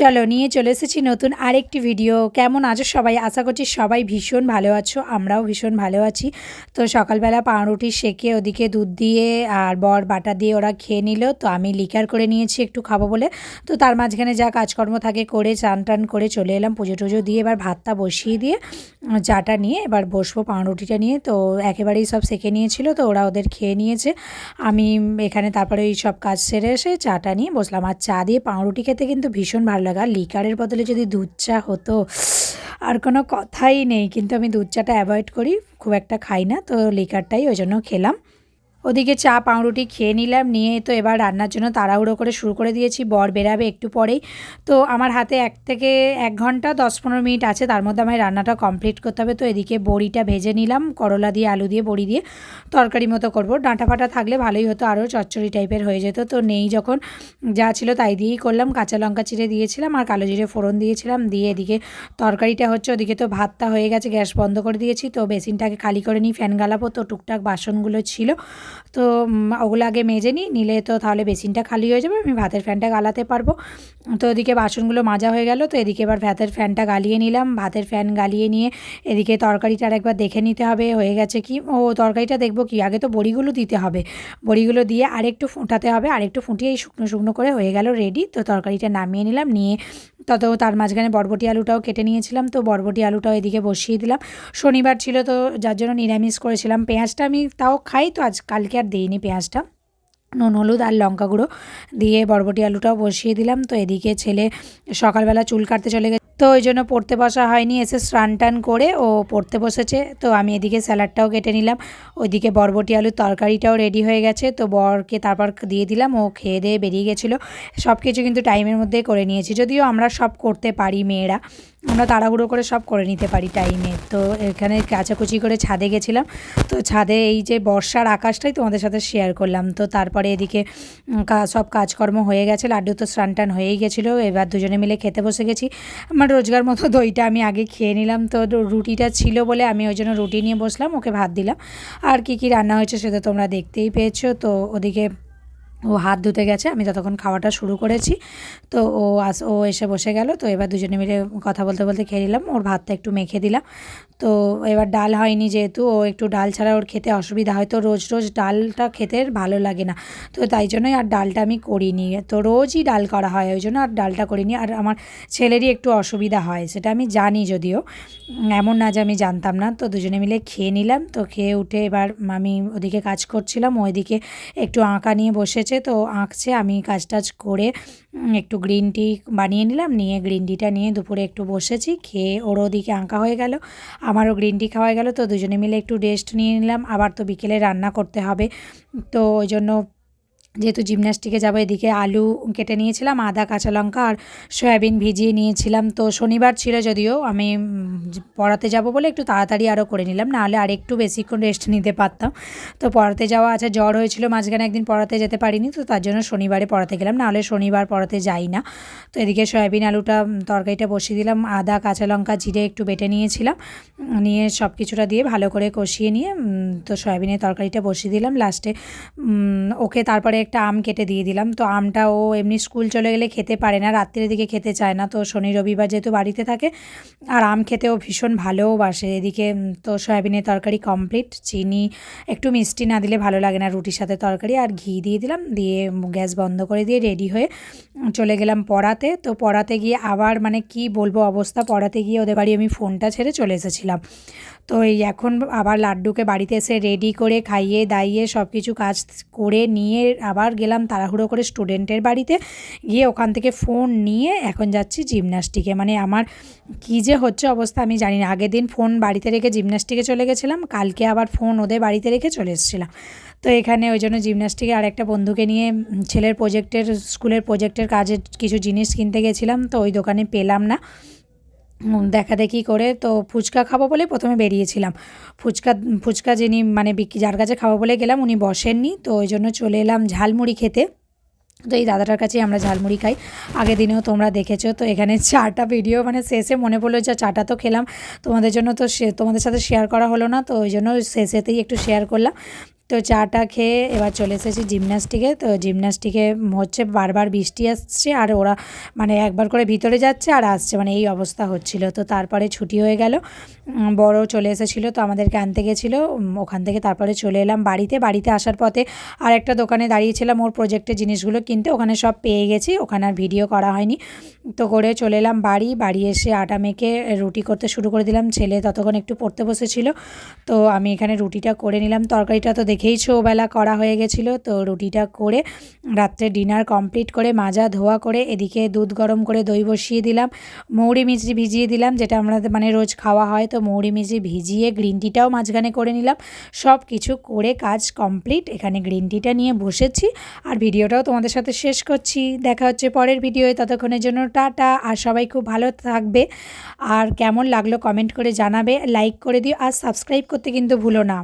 চলো, নিয়ে চলে এসেছি নতুন আরেকটি ভিডিও কেমন আছো সবাই? আশা করছি সবাই ভীষণ ভালো আছো, আমরাও ভীষণ ভালো আছি। তো সকালবেলা পাউরুটি সেকে ওদিকে দুধ দিয়ে আর বর বাটা দিয়ে ওরা খেয়ে নিল। তো আমি লিকার করে নিয়েছি একটু খাব বলে। তো তার মাঝখানে যা কাজকর্ম থাকে করে চান টান করে চলে এলাম পুজো টুজো দিয়ে এবার ভাতটা বসিয়ে দিয়ে চাটা নিয়ে এবার বসবো পাউরুটিটা নিয়ে। তো একেবারেই সব সেকে নিয়েছিল, তো ওরা ওদের খেয়ে নিয়েছে। আমি এখানে তারপরে ওই সব কাজ সেরে এসে চাটা নিয়ে বসলাম। আর চা দিয়ে পাউরুটি খেতে কিন্তু ভীষণ ভালো লাগে, লিকারের বদলে যদি দুধ চা হতো, আর কোনো কথাই নেই। কিন্তু আমি দুধ চাটা অ্যাভয়েড করি, খুব একটা খাই না, তো লিকারটাই ওই জন্য খেলাম। ওদিকে চা, পাউরুটি খেয়ে নিলাম, নিয়ে তো এবার রান্নার জন্য তাড়াহুড়ো করে শুরু করে দিয়েছি। বর বেরাবে একটু পরেই। তো আমার হাতে এক থেকে এক ঘণ্টা, দশ পনেরো মিনিট আছে, তার মধ্যে আমায় রান্নাটা কমপ্লিট করতে হবে। তো এদিকে বড়িটা ভেজে নিলাম, করলা দিয়ে, আলু দিয়ে, বড়ি দিয়ে। তরকারি মতো করব। ডাঁটা ফাটা থাকলে ভালোই হতো, আরও চচ্চড়ি টাইপের হয়ে যেত। তো নেই যখন, যা ছিল তাই দিয়েই করলাম। কাঁচা লঙ্কা চিড়ে দিয়েছিলাম আর কালো জিরে ফোড়ন দিয়েছিলাম। দিয়ে এদিকে তরকারিটা হচ্ছে, ওদিকে তো ভাতটা হয়ে গেছে, গ্যাস বন্ধ করে দিয়েছি। তো বেসিনটাকে খালি করে নিই, ফ্যান গালাবো। তো টুকটাক বাসনগুলো ছিল। তো ওগুলো আগে মেজে নিই, নিলে তো তাহলে বেসিনটা খালি হয়ে যাবে, আমি ভাতের ফ্যানটা গালাতে পারব। তো এদিকে বাসনগুলো মাজা হয়ে গেল, তো এদিকে এবার ভাতের ফ্যানটা গালিয়ে নিলাম। ভাতের ফ্যান গালিয়ে নিয়ে এদিকে তরকারিটা একবার দেখে নিতে হবে, হয়ে গেছে কি? ও, তরকারিটা দেখব কি? আগে তো বড়িগুলো দিতে হবে। বড়িগুলো দিয়ে আরেকটু ফুটাতে হবে, আরেকটু ফুটিয়ে এই শুকনো শুকনো করে হয়ে গেল রেডি তো তরকারিটা নামিয়ে নিলাম, নিয়ে তত তার মাঝখানে বরবটি আলুটাও কেটে নিয়েছিলাম, তো বরবটি আলুটাও এদিকে বসিয়ে দিলাম। শনিবার ছিল তো যার জন্য নিরামিষ করেছিলাম। পেঁয়াজটা আমি তাও খাই, তো আজ কালকে আর দিইনি পেঁয়াজটা। নুন, হলুদ আর লঙ্কা গুঁড়ো দিয়ে বরবটি আলুটাও বসিয়ে দিলাম, তো এদিকে ছেলে সকালবেলা চুল কাটতে চলে গেছে। তো ওই জন্য পড়তে বসা হয়নি এসে স্নান টান করে ও পড়তে বসেছে। তো আমি এদিকে স্যালাডটাও কেটে নিলাম, ওইদিকে বরবটি আলুর তরকারিটাও রেডি হয়ে গেছে। তো বরকে তারপর দিয়ে দিলাম, ও খেয়ে দিয়ে বেরিয়ে গেছিল। সব কিছু কিন্তু টাইমের মধ্যে করে নিয়েছি, যদিও আমরা সব করতে পারি মেয়েরা। আমরা তাড়াহুড়ো করে সব করে নিতে পারি টাইমে তো এখানে কাচাকুচি করে ছাদে গেছিলাম। তো ছাদে এই যে বর্ষার আকাশটাই তোমাদের সাথে শেয়ার করলাম। তো তারপরে এদিকে সব কাজকর্ম হয়ে গেছে, লাড্ডু তো স্নান টান হয়েই গেছিল। এবার দুজনে মিলে খেতে বসে গেছি। আমার রোজগার মতো দইটা আমি আগে খেয়ে নিলাম। তো রুটিটা ছিল বলে আমি ওই জন্য রুটি নিয়ে বসলাম, ওকে ভাত দিলাম। আর কি কি রান্না হয়েছে সেটা তোমরা দেখতেই পেয়েছ। তো ওদিকে ও হাত ধুতে গেছে, আমি ততক্ষণ খাওয়াটা শুরু করেছি। তো ও আস, ও এসে বসে গেল, তো এবার দুজনে মিলে কথা বলতে বলতে খেয়ে নিলাম, ওর ভাতটা একটু মেখে দিলাম। তো এবার ডাল হয়নি যেহেতু, ও একটু ডাল ছাড়া ওর খেতে অসুবিধা হয়, তো রোজ রোজ ডালটা খেতে ভালো লাগে না। তো তাই জন্যই আর ডালটা আমি করিনি, তো রোজই ডাল করা হয়, ওই জন্য আর ডালটা করিনি। আর আমার ছেলেরই একটু অসুবিধা হয়, সেটা আমি জানি যদিও এমন না যে আমি জানতাম না। তো দুজনে মিলে খেয়ে নিলাম, তো খেয়ে উঠে এবার আমি ওদিকে কাজ করছিলাম, ওইদিকে একটু আঁকা নিয়ে বসেছে। তো আঁকছে আমি কাজ টাজ করে একটু গ্রিন টি বানিয়ে নিলাম, নিয়ে গ্রিন টিটা নিয়ে দুপুরে একটু বসেছি, খেয়ে ওর ওদিকে আঁকা হয়ে গেল, আমারও গ্রিন টি খাওয়া গেল, তো দুজনে মিলে একটু রেস্ট নিয়ে নিলাম, আবার তো বিকেলে রান্না করতে হবে, তো ওই জন্য যেহেতু জিমন্যাস্টিকে যাব, এদিকে আলু কেটে নিয়েছিলাম, আদা, কাঁচা লঙ্কা আর সয়াবিন ভিজিয়ে নিয়েছিলাম। তো শনিবার ছিল যদিও, আমি পড়াতে যাব বলে একটু তাড়াতাড়ি আরও করে নিলাম, নাহলে আর একটু বেশিক্ষণ রেস্ট নিতে পারতাম। তো পড়াতে যাওয়া আচ্ছা জ্বর হয়েছিল, মাঝখানে একদিন পড়াতে যেতে পারিনি, তো তার জন্য শনিবারে পড়াতে গেলাম, নাহলে শনিবার পড়াতে যাই না। তো এদিকে সয়াবিন আলুটা তরকারিটা বসিয়ে দিলাম, আদা, কাঁচা লঙ্কা, জিরে একটু বেটে নিয়েছিলাম, নিয়ে সব কিছুটা দিয়ে ভালো করে কষিয়ে নিয়ে তো সয়াবিনের তরকারিটা বসিয়ে দিলাম লাস্টে ওকে তারপরে একটা আম কেটে দিয়ে দিলাম। তো আমটা ও এমনি স্কুল চলে গেলে খেতে পারে না, রাত্রের দিকে খেতে চায় না। তো শনি রবিবার যেহেতু বাড়িতে থাকে, আর আম খেতেও ভীষণ ভালোবাসে এদিকে তো সয়াবিনের তরকারি কমপ্লিট চিনি, একটু মিষ্টি না দিলে ভালো লাগে না, রুটির সাথে তরকারি। আর ঘি দিয়ে দিলাম, দিয়ে গ্যাস বন্ধ করে দিয়ে রেডি হয়ে চলে গেলাম পড়াতে। তো পড়াতে গিয়ে আবার মানে কি বলব অবস্থা? পড়াতে গিয়ে ওদের বাড়ি আমি ফোনটা ছেড়ে চলে এসেছিলাম। তো এই এখন আবার লাড্ডুকে বাড়িতে এসে রেডি করে খাইয়ে, দাইয়ে সব কিছু কাজ করে নিয়ে আবার গেলাম তাড়াহুড়ো করে স্টুডেন্টের বাড়িতে। গিয়ে ওখান থেকে ফোন নিয়ে এখন যাচ্ছি জিমনাস্টিকে মানে আমার কী যে হচ্ছে অবস্থা আমি জানি না। আগের দিন ফোন বাড়িতে রেখে জিমনাস্টিকে চলে গেছিলাম, কালকে আবার ফোন ওদের বাড়িতে রেখে চলে এসেছিলাম। তো এখানে ওই জন্য জিমনাস্টিকে আর একটা বন্ধুকে নিয়ে ছেলের প্রজেক্টের স্কুলের প্রোজেক্টের কাজের কিছু জিনিস কিনতে গেছিলাম। তো ওই দোকানে পেলাম না। উম, দেখাদেখি করে তো ফুচকা খাব বলে প্রথমে বেরিয়েছিলাম। ফুচকা ফুচকা যিনি মানে বিক্রি যার কাছে খাব বলে গেলাম উনি বসেননি তো ওই জন্য চলে এলাম ঝালমুড়ি খেতে। তো এই দাদাটার কাছেই আমরা ঝালমুড়ি খাই। আগের দিনেও তোমরা দেখেছ তো এখানে চাটা ভিডিও মানে শেষে মনে পড়ল যে চাটা তো খেলাম। তোমাদের জন্য তো তোমাদের সাথে শেয়ার করা হলো না তো ওই জন্য শেষেতেই একটু শেয়ার করলাম। তো চাটা খেয়ে এবার চলে এসেছি জিমন্যাস্টিকে। তো জিমন্যাস্টিকে হচ্ছে বারবার বৃষ্টি আসছে আর ওরা মানে একবার করে ভিতরে যাচ্ছে আর আসছে মানে এই অবস্থা হচ্ছিল। তো তারপরে ছুটি হয়ে গেল। বড় চলে এসেছিল, তো আমাদেরকে আনতে গেছিল। ওখান থেকে তারপরে চলে এলাম বাড়িতে। বাড়িতে আসার পথে আর একটা দোকানে দাঁড়িয়েছিলাম ওর প্রোজেক্টের জিনিসগুলো, কিনতে ওখানে সব পেয়ে গেছি। ওখানে আর ভিডিও করা হয়নি। তো করে চলে এলাম বাড়ি। বাড়ি এসে আটা মেখে রুটি করতে শুরু করে দিলাম। ছেলে ততক্ষণ একটু পড়তে বসেছিল। তো আমি এখানে রুটিটা করে নিলাম। তরকারিটা তো দেখেইছো বেলা করা হয়ে গেছিল। তো রুটিটা করে রাত্রে ডিনার কমপ্লিট করে মাজা ধোয়া করে এদিকে দুধ গরম করে দই বসিয়ে দিলাম। মৌরি মিচড়ি ভিজিয়ে দিলাম যেটা আমরা মানে রোজ খাওয়া হয়। তো মৌরি মিচড়ি ভিজিয়ে গ্রিন টিটাও মাঝখানে করে নিলাম। সব কিছু করে কাজ কমপ্লিট। এখানে গ্রিন টিটা নিয়ে বসেছি আর ভিডিওটাও তোমাদের সাথে শেষ করছি। দেখা হচ্ছে পরের ভিডিওয়ে। ততক্ষণের জন্য টাটা আর সবাই খুব ভালো থাকবে। আর কেমন লাগল কমেন্ট করে জানাবে। লাইক করে দিও আর সাবস্ক্রাইব করতে কিন্তু ভুলো না।